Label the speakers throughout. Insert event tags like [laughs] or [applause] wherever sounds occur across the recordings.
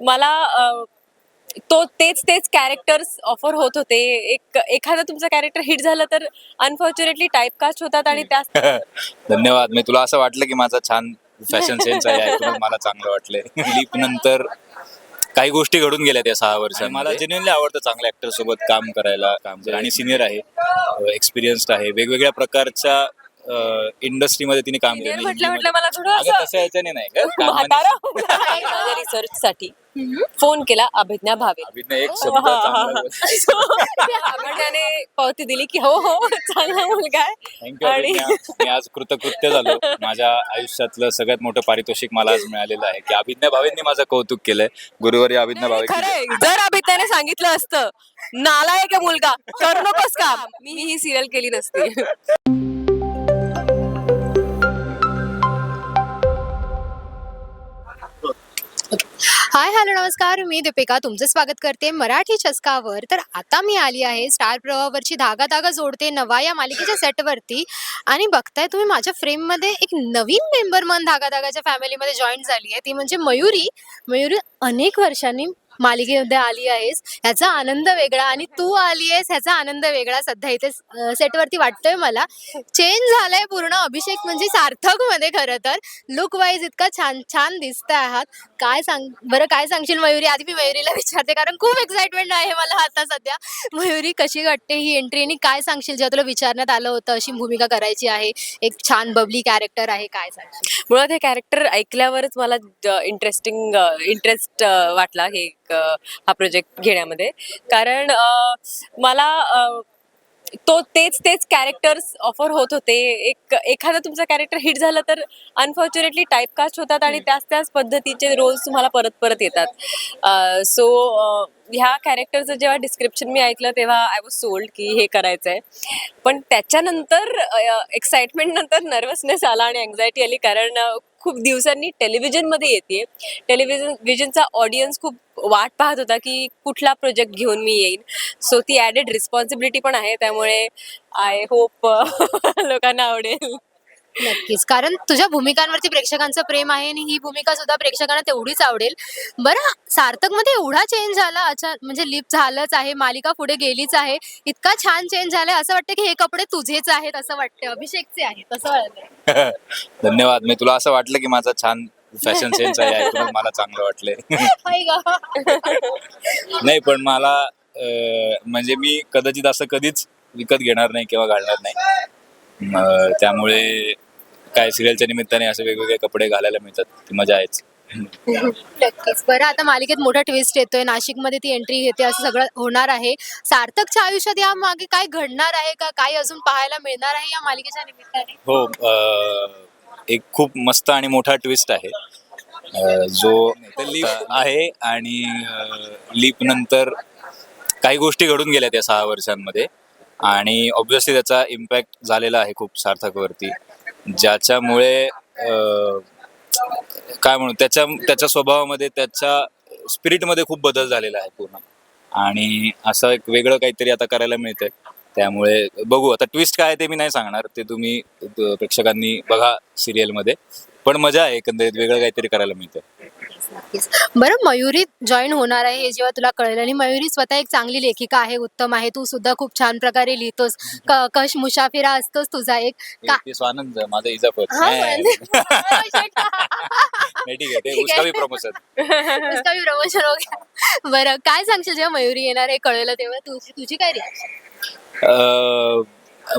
Speaker 1: मला तो तेच तेच कॅरेक्टर्स ऑफर होत होते. एक एखादं तुमचं कॅरेक्टर हिट झालं तर अनफॉर्च्युनेटली टाईपकास्ट होतात आणि त्या [laughs]
Speaker 2: धन्यवाद. मी तुला असं वाटलं की माझा छान फॅशन सेन्स आहे. मला चांगलं वाटलंय. [laughs] लीप नंतर काही गोष्टी घडून गेल्या त्या सहा वर्षात मला जेन्युअनली आवडतं चांगल्या ऍक्टर सोबत काम करायला. काम करायला. आणि सिनियर आहे. एक्सपिरियन्स्ड आहे. वेगवेगळ्या प्रकारच्या इंडस्ट्रीमध्ये तिने काम केलं
Speaker 1: म्हटलं म्हटलं मला थोडं
Speaker 2: अगं
Speaker 1: असं
Speaker 2: तसं याच्याने नाही का कामाने-
Speaker 1: रिसर्च [laughs] साठी फोन केला अभिज्ञा भावे.
Speaker 2: अभिनय एक शब्द चांगला [laughs] बोल.
Speaker 1: अभिज्ञाने पावती दिली की हो हो चांगला मुलगा आहे.
Speaker 2: थँक्यू
Speaker 1: आणि [laughs]
Speaker 2: मी आज कृतकृत्य झालो. माझ्या आयुष्यातलं सगळ्यात मोठं पारितोषिक मला आज मिळालेलं आहे की अभिज्ञा भावेंनी माझं कौतुक केलंय. गुरुवारी अभिज्ञा भावे
Speaker 1: खरंय. जर अभिज्ञाने सांगितलं असतं नालायक आहे मुलगा करू नकोस काम. मी ही सिरियल केली नसती.
Speaker 3: हाय हॅलो नमस्कार. मी दीपिका. तुमचं स्वागत करते मराठी चस्कावर. तर आता मी आली आहे स्टार प्रवावरची धागा धागा जोडते नवा या मालिकेच्या सेटवरती. आणि बघताय तुम्ही माझ्या फ्रेममध्ये एक नवीन मेंबर मन धागा धागाच्या फॅमिलीमध्ये जॉईन झाली आहे. ती म्हणजे मयुरी. मयुरी अनेक वर्षांनी मालिकेमध्ये आली आहेस. ह्याचा आनंद वेगळा आणि तू आली आहेस ह्याचा आनंद वेगळा. सध्या इथे सेटवरती वाटतोय मला. चेंज झालाय पूर्ण. अभिषेक म्हणजे सार्थकमध्ये खरं तर. लुक वाईज इतका छान छान दिसत आहात. काय सांग बरं काय सांगशील मयुरी? आधी मी मयुरीला विचारते कारण खूप एक्साइटमेंट आहे मला आता सध्या. मयुरी कशी वाटते ही एंट्री आणि काय सांगशील? जेव्हा तुला विचारण्यात आलं होतं अशी भूमिका करायची आहे. एक छान बबली कॅरेक्टर आहे. काय सांगशील?
Speaker 1: मुळात हे कॅरेक्टर ऐकल्यावरच मला इंटरेस्टिंग इंटरेस्ट वाटला. हे एक, हा प्रोजेक्ट घेण्यामध्ये. कारण मला तो तेच तेच कॅरेक्टर्स ऑफर होत होते. एक एखादं तुमचं कॅरेक्टर हिट झालं तर अनफॉर्च्युनेटली टाईपकास्ट होतात आणि त्याच त्याच पद्धतीचे रोल्स तुम्हाला परत परत येतात. सो ह्या कॅरेक्टरचं जेव्हा डिस्क्रिप्शन मी ऐकलं तेव्हा आय वॉज सोल्ड की हे करायचं आहे पण त्याच्यानंतर एक्साइटमेंट नंतर नर्वसनेस आला आणि अँझायटी आली. कारण खूप दिवसांनी टेलिव्हिजनमध्ये येते टेलिव्हिजन विजनचा ऑडियन्स खूप वाट पाहत होता की कुठला प्रोजेक्ट घेऊन मी येईन. सो ती ॲडेड रिस्पॉन्सिबिलिटी पण आहे. त्यामुळे आय होप [laughs] लोकांना आवडेल.
Speaker 3: नक्कीच. कारण तुझ्या भूमिकांवरती प्रेक्षकांचं प्रेम आहे आणि ही भूमिका सुद्धा प्रेक्षकांना तेवढीच आवडेल. बरं सार्थकमध्ये एवढा चेंज झाला अच्छा म्हणजे लिप झालंच आहे मालिका पुढे गेलीच आहे. इतका छान चेंज झालाय असं वाटतं की हे कपडे तुझेच आहेत असं वाटतं अभिषेकचे आहेत असं वाटतं [laughs]
Speaker 2: धन्यवाद. मी तुला असं वाटलं की माझा छान फॅशन सेन्स आहे ऐकूनच मला चांगलं वाटलंय. [laughs]
Speaker 3: हाय ग. [laughs]
Speaker 2: नाही पण मला अं, म्हणजे मी कदाचित असं कधीच विकत घेणार नाही किंवा घालणार नाही. त्यामुळे काय सिरियलच्या निमित्ताने असे वेगवेगळे कपडे घालायला मिळतात. ती मजा आहेच.
Speaker 3: नक्कीच. बरं आता मालिकेत मोठा ट्विस्ट येतोय. नाशिकमध्ये ती एंट्री घेते. असं सगळं होणार आहे. सार्थकच्या आयुष्यात या मागे काय घडणार आहे का? काय अजून पाहायला मिळणार आहे या मालिकेच्या निमित्ताने?
Speaker 2: हो अं, एक खूप मस्त आणि मोठा ट्विस्ट आहे. अं, जो लीप आहे आणि लीप नंतर काही गोष्टी घडून गेल्या त्या सहा वर्षांमध्ये. आणि ऑब्व्हियसली त्याचा इम्पॅक्ट झालेला आहे खूप सार्थकवरती. ज्याच्यामुळे काय म्हणू त्याच्या त्याच्या स्वभावामध्ये त्याच्या स्पिरिटमध्ये खूप बदल झालेला आहे पूर्ण. आणि असं एक वेगळं काहीतरी आता करायला मिळतंय. त्यामुळे बघू आता ट्विस्ट काय ते मी नाही सांगणार. ते तुम्ही प्रेक्षकांनी बघा सिरियलमध्ये पण मजा आहे एकंदरीत वेगळं काहीतरी करायला मिळतं
Speaker 3: नक्कीच. बरं मयुरी जॉईन होणार आहे हे जेव्हा तुला कळलं. आणि मयुरी स्वतः एक चांगली लेखिका आहे उत्तम आहे. तू सुद्धा खूप छान प्रकारे लिहितोस. क- कश मुसाफिरा असतोस तुझा एक का
Speaker 2: स्वानंद माझा इजाफत.
Speaker 3: हा,
Speaker 2: नाही नाही, [laughs] ठीक आहे ते
Speaker 3: ठीक
Speaker 2: उसका
Speaker 3: आहे.
Speaker 2: भी प्रमोशन
Speaker 3: उसका भी प्रमोशन हो गया. बरं काय सांगशील जेव्हा मयुरी येणार हे कळलं तेव्हा? तुझी तुझी काय रिॲक्शन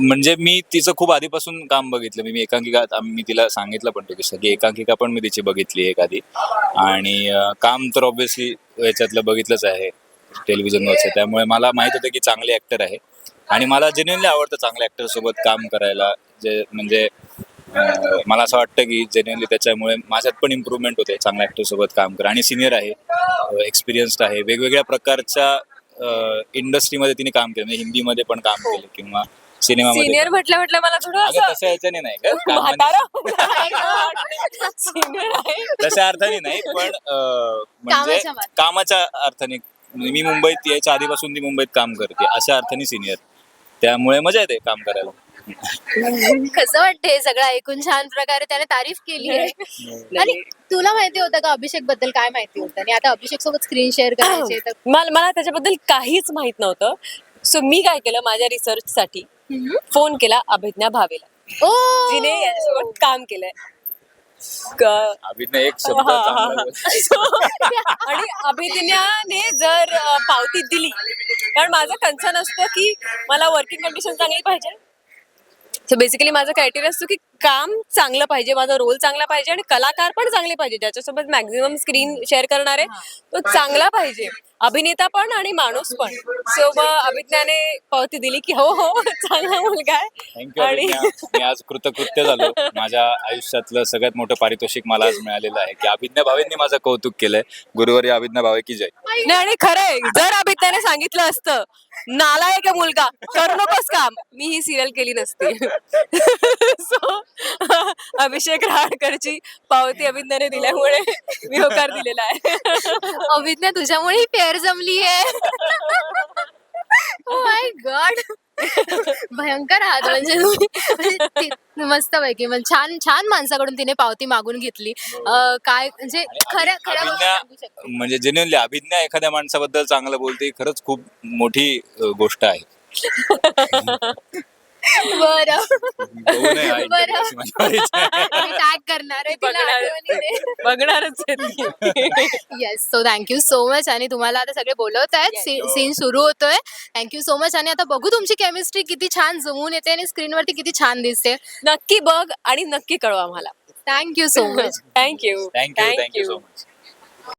Speaker 2: म्हणजे मी तिचं खूप आधीपासून काम बघितलं. मी मी एकांकिका मी तिला सांगितलं पण तो की एकांकिका पण मी तिची बघितली एक आधी. आणि काम तर ऑब्व्हियसली याच्यातलं बघितलंच आहे. टेलिव्हिजनवरचं त्यामुळे मला माहीत होतं की चांगले ऍक्टर आहे. आणि मला जेन्युअनली आवडतं चांगल्या ऍक्टर सोबत काम करायला. जे म्हणजे मला असं वाटतं की जेन्युअनली त्याच्यामुळे माझ्यात पण इम्प्रूव्हमेंट होते. चांगल्या ऍक्टर सोबत काम करा आणि सिनियर आहे. एक्सपिरियन्स्ड आहे. वेगवेगळ्या प्रकारच्या इंडस्ट्रीमध्ये तिने काम केलं. म्हणजे हिंदीमध्ये पण काम केलं किंवा सिनेमामध्ये.
Speaker 1: सिनियर. म्हटलं म्हटलं मला थोडं
Speaker 2: अगं
Speaker 1: असं
Speaker 2: तसं याच्याने नाही का? [laughs] कामाने-
Speaker 1: म्हातारा सिनियर आहे.
Speaker 2: तशा अर्थाने नाही पण अं, म्हणजे
Speaker 3: कामाच्या
Speaker 2: अर्थाने म्हणजे मी मुंबईत यायच्या आधीपासून ती मुंबईत काम करते अशा अर्थाने सिनियर त्यामुळे मजा येते काम करायला.
Speaker 3: कसं वाटतंय हे सगळं ऐकून? छान प्रकारे त्याने तारीफ केली आहे. आणि तुला माहिती होतं का अभिषेकबद्दल काय माहिती होतं? आणि आता अभिषेक सोबत स्क्रीन शेअर करायचे तर
Speaker 1: मला मला त्याच्याबद्दल काहीच माहीत नव्हतं. सो मी काय केलं? माझ्या रिसर्च साठी फोन केला अभिज्ञा भावेला.
Speaker 3: ओ!
Speaker 1: जिने याच्यासोबत काम केलंय. क-
Speaker 2: अभिनय एक शब्द
Speaker 1: हा, हा,
Speaker 2: चांगला
Speaker 1: हा.
Speaker 2: बोल. [laughs]
Speaker 1: So, आणि अभिज्ञाने जर अ, पावती दिली कारण माझं कन्सर्न असतं की मला वर्किंग कंडिशन चांगली पाहिजे. सो बेसिकली माझा क्रायटेरिया असतो की काम चांगलं पाहिजे माझा रोल चांगला पाहिजे आणि कलाकार पण चांगले पाहिजे ज्याच्यासोबत मॅक्झिमम स्क्रीन शेअर करणारे तो चांगला पाहिजे. अभिनेता पण आणि माणूस पण. सो मग अभिज्ञाने पावती दिली की हो हो चांगला मुलगा आहे. [laughs]
Speaker 2: मी आज कृतकृत्य झालो. माझ्या आयुष्यातलं सगळ्यात मोठं पारितोषिक मला आज मिळालेलं आहे की अभिज्ञा भावेंनी माझं कौतुक केलंय. गुरुवारी अभिज्ञा भावे की जय.
Speaker 1: नाही आणि खरंय जर अभिज्ञाने सांगितलं असतं नालायक आहे मुलगा करू नकोस काम. मी ही सिरियल केली नसती. [laughs] सो अभिषेक राहडकरची पावती अभिज्ञाने दिल्यामुळे मी होकार दिलेला आहे. [laughs]
Speaker 3: अभिज्ञा तुझ्यामुळे ही पेअर जमली आहे. माय गॉड भयंकर आहात म्हणजे तुम्ही. [laughs] म्हणजे ती- मस्तपैकी म्हणजे छान छान माणसाकडून तिने पावती मागून घेतली. अं, काय म्हणजे खऱ्या खऱ्या गोष्टी
Speaker 2: अभिज्ञा
Speaker 3: सांगू शकते.
Speaker 2: म्हणजे जेन्युअनली अभिज्ञा एखाद्या माणसाबद्दल चांगलं बोलते ही खरंच खूप मोठी अ, गोष्ट आहे. [laughs]
Speaker 3: बरं.
Speaker 2: हा
Speaker 3: बरं. टॅग करणार आहे? तिला
Speaker 1: बघणारच बघणारच आहे
Speaker 3: yes so thank you so much आणि तुम्हाला आता सगळे बोलवत आहेत. सीन सुरू होतोय. थँक्यू सो मच आणि आता बघू तुमची केमिस्ट्री किती छान जमून येते आणि स्क्रीनवरती किती छान दिसते.
Speaker 1: नक्की बघ आणि नक्की कळवा आम्हाला
Speaker 3: thank you so much
Speaker 1: thank you
Speaker 2: thank you thank you so much